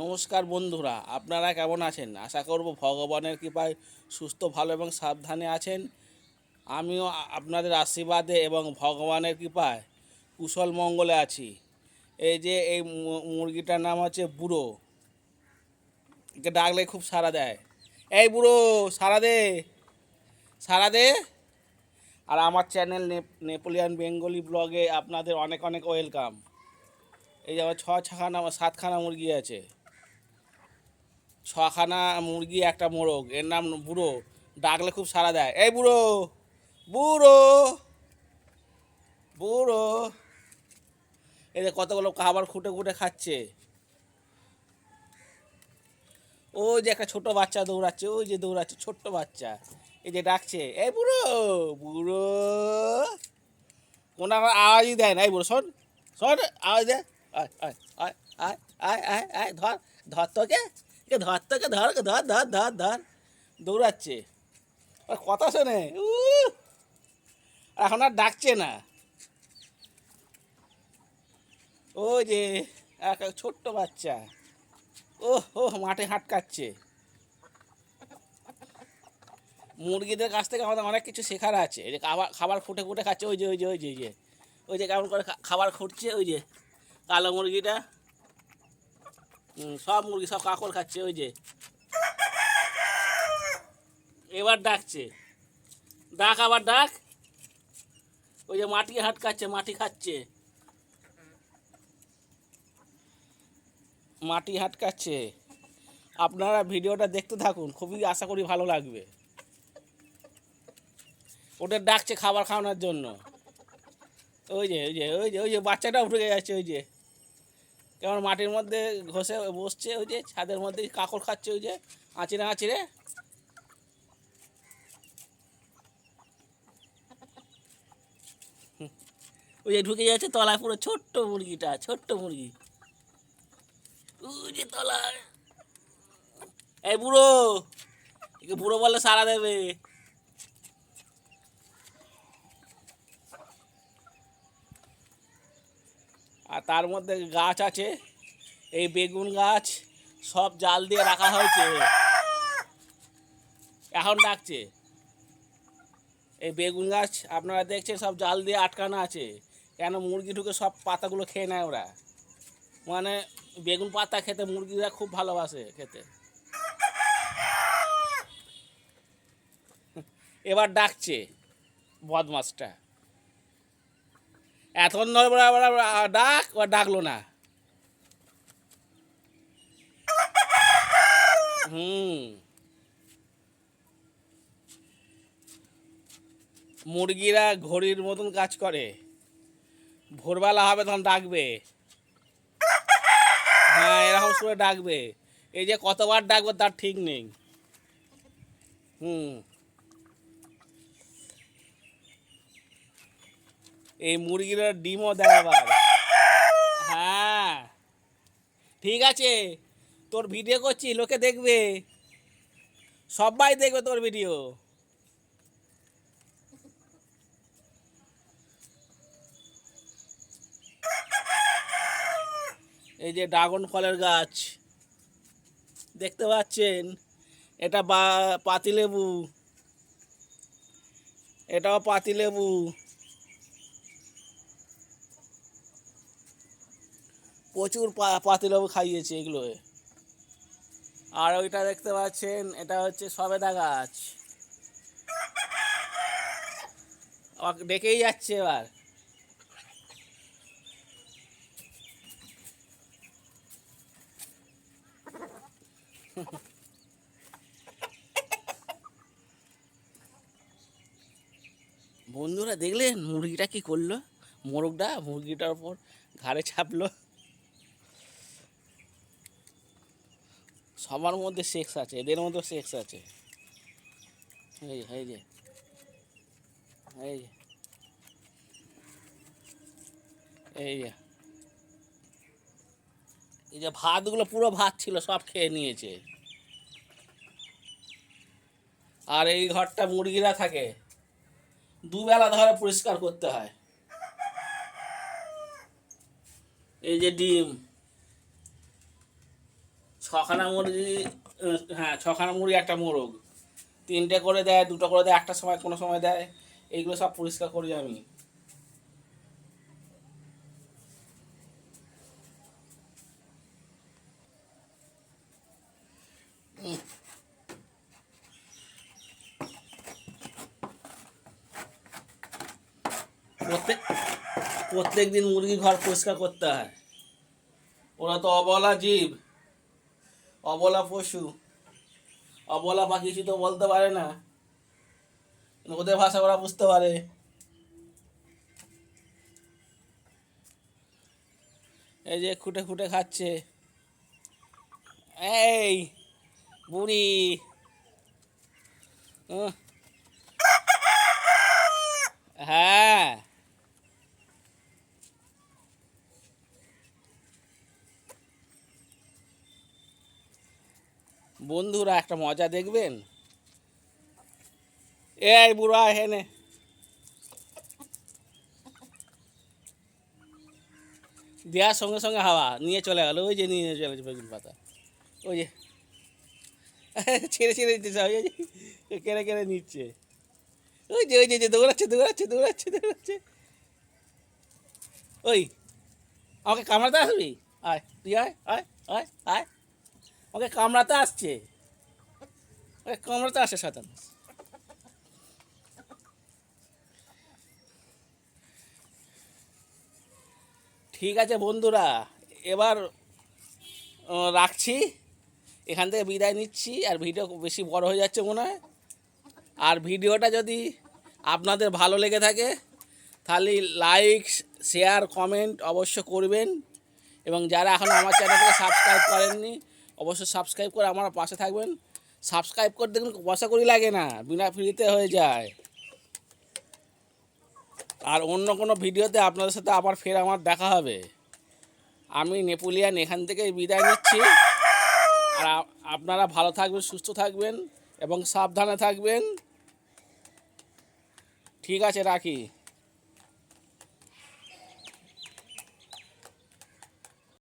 নমস্কার বন্ধুরা, আপনারা কেমন আছেন? আশা করব ভগবানের কৃপায় সুস্থ, ভালো এবং সাবধানে আছেন। আমিও আপনাদের আশীর্বাদে এবং ভগবানের কৃপায় কুশল মঙ্গলে আছি। এই যে এই মুরগিটার নাম হচ্ছে বুড়ো। একে ডাকলে খুব সাড়া দেয়। এই বুড়ো, সাড়া দে সাড়া দে। আর আমার চ্যানেল নেপোলিয়ান বেঙ্গলি ব্লগে আপনাদের অনেক অনেক ওয়েলকাম। এই যে আমার ছ ছখানা সাতখানা মুরগি আছে। ছখানা মুরগি, একটা মোরগ। এর নাম বুড়ো। ডাকলে খুব সাড়া দেয়। এই বুড়ো বুড়ো বুড়ো। যে কতগুলো খাবার খুঁটে খুঁটে খাচ্ছে। ওই যে একটা ছোট বাচ্চা দৌড়াচ্ছে, ওই যে দৌড়াচ্ছে, ছোট্ট বাচ্চা। এই যে ডাকছে, এই বুড়ো বুড়ো। কোনো আওয়াজই দেয় না। এই বুড়ো, শোন শোন, আওয়াজ দেয় আয় আয় আয় আয় আয় আয়, ধর ধর তোকে। এ ধর, তোকে ধর ধর ধর ধর ধর। দৌড়াচ্ছে। আর কথা শোনে! এখন আর ডাকছে না। ওই যে, এক ছোট্ট বাচ্চা। ও ও মাঠে হাঁটকাচ্ছে। মুরগিদের কাছ থেকে আমাদের অনেক কিছু শেখার আছে। যে খাবার খাবার ফুটে ফুটে খাচ্ছে, ওই যে ওই যে ওই যে ওই যে ওই যে, কেমন করে খাবার খুঁটছে ওই যে, কালো মুরগিটা। সব মুরগি, সব কাকর খাচ্ছে, ওই যে। এবার ডাকছে। ডাক, আবার ডাক। ওই যে মাটি হাটকাচ্ছে মাটি খাচ্ছে। মাটি হাটকাচ্ছে আপনারা ভিডিওটা দেখতে থাকুন, খুবই আশা করি ভালো লাগবে। ওদের ডাকছে খাবার খাওয়ানোর জন্য। ওই যে ওই যে ওই যে ওই যে বাচ্চাটা উঠে যাচ্ছে, ওই যে। কেমন মাটির মধ্যে ঘষে বসছে ওই যে, ছাদের মধ্যে কাকড় খাচ্ছে ওই যে আঁচিরে আঁচিরে ওই যে ঢুকে যাচ্ছে তলায় পুরো ছোট্ট মুরগিটা, ছোট্ট মুরগি। ওই যে তলায়। এই বুড়ো বুড়ো বললে সারা দেবে। আর তার মধ্যে গাছ আছে, এই বেগুন গাছ, সব জাল দিয়ে রাখা হয়েছে। এখন ডাকছে। এই বেগুন গাছ আপনারা দেখছেন, সব জাল দিয়ে আটকানো আছে। কেন মুরগি ঢুকে সব পাতাগুলো খেয়ে নেয় ওরা? মানে বেগুন পাতা খেতে মুরগিরা খুব ভালোবাসে খেতে। এবার ডাকছে বদমাসটা। এতক্ষণ ডাক, ও ডাকলো না। হুম। মুরগিরা ঘড়ির মতন কাজ করে। ভোরবেলা হবে তখন ডাকবে। হ্যাঁ এরকম সুরে ডাকবে। এই যে কতবার ডাকবে তার ঠিক নেই। হুম। এই মুরগিরা ডিমও দেয় আবার হ্যাঁ। ঠিক আছে। তোর ভিডিও করছি, লোকে দেখবে। সবাই দেখবে তোর ভিডিও। এই যে ড্রাগন ফলের গাছ। দেখতে পাচ্ছেন? এটা বা, পাতিলেবু। এটাও পাতিলেবু। প্রচুর পাতিলেবু খাইয়েছে এগুলো। আর ওইটা দেখতে পাচ্ছেন, এটা হচ্ছে সবেদা গাছ। ডেকেই যাচ্ছে এবার। বন্ধুরা দেখলেন মুরগিটা কি করল? মোরগটা মুরগিটার উপর ঘাড়ে চাপলো। সবার মধ্যে সেক্স আছে, এদের মধ্যে সেক্স আছে। এই এই যে এই যে এই যে। এই যে ভাতগুলো, পুরো ভাত ছিল, সব খেয়ে নিয়েছে। আর এই ঘরটা মুরগিরা থাকে, দুবেলা ধরে পরিষ্কার করতে হয়। এই যে ডিম। ছখানা মুরগি হ্যাঁ ছখানা মুরগি একটা মোরগ। তিনটে করে দেয়, দুটো করে দেয়, একটা সময় কোনো সময় দেয়। এইগুলো সব পরিষ্কার করি আমি। প্রত্যেক প্রত্যেক দিন মুরগি ঘর পরিষ্কার করতে হয়। ওরা তো অবলা জীব। অবলা পশু। অবলা পাখি কিছু তো বলতে পারে না। ওদের ভাষা ওরা বুঝতে পারে। এই যে খুঁটে খুঁটে খাচ্ছে। এই, বুড়ি উহ। হ্যাঁ বন্ধুরা, একটা মজা দেখবেন? এই বুড়া হেনে দেওয়ার সঙ্গে সঙ্গে হাওয়া নিয়ে চলে গেল। ওই যে নিয়ে চলে বেগুন পাতা। ওই যে। ছেড়ে ছেড়ে দিতেছে ওই যে। কেড়ে কেড়ে নিচ্ছে। ওই যে ওই যে, দৌড়াচ্ছে দৌড়াচ্ছে দৌড়াচ্ছে দৌড়াচ্ছে। ওই, আমাকে কামড়াতে আসবি? আয়, তুই আয় আয় আয় আয়। আমাকে কামড়াতে আসছে। কামড়াতে আসে শতান ঠিক আছে বন্ধুরা, এবার রাখছি। এখান থেকে বিদায় নিচ্ছি, আর ভিডিও বেশি বড় হয়ে যাচ্ছে মনে হয়। আর ভিডিওটা যদি আপনাদের ভালো লেগে থাকে, তাহলে লাইক শেয়ার কমেন্ট অবশ্য করবেন। এবং যারা এখনও আমার চ্যানেলটাকে সাবস্ক্রাইব করেননি, অবশ্যই সাবস্ক্রাইব করে আমার পাশে থাকবেন। সাবস্ক্রাইব করে কিন্তু পয়সা করি লাগে না, বিনা ফ্রিতে হয়ে যায়। আর অন্য কোনো ভিডিওতে আপনাদের সাথে আবার ফের আমার দেখা হবে। আমি নেপুলিয়ান, এখান থেকে বিদায় নিচ্ছি। আর আপনারা ভালো থাকবেন, সুস্থ থাকবেন এবং সাবধানে থাকবেন। ঠিক আছে, রাখি।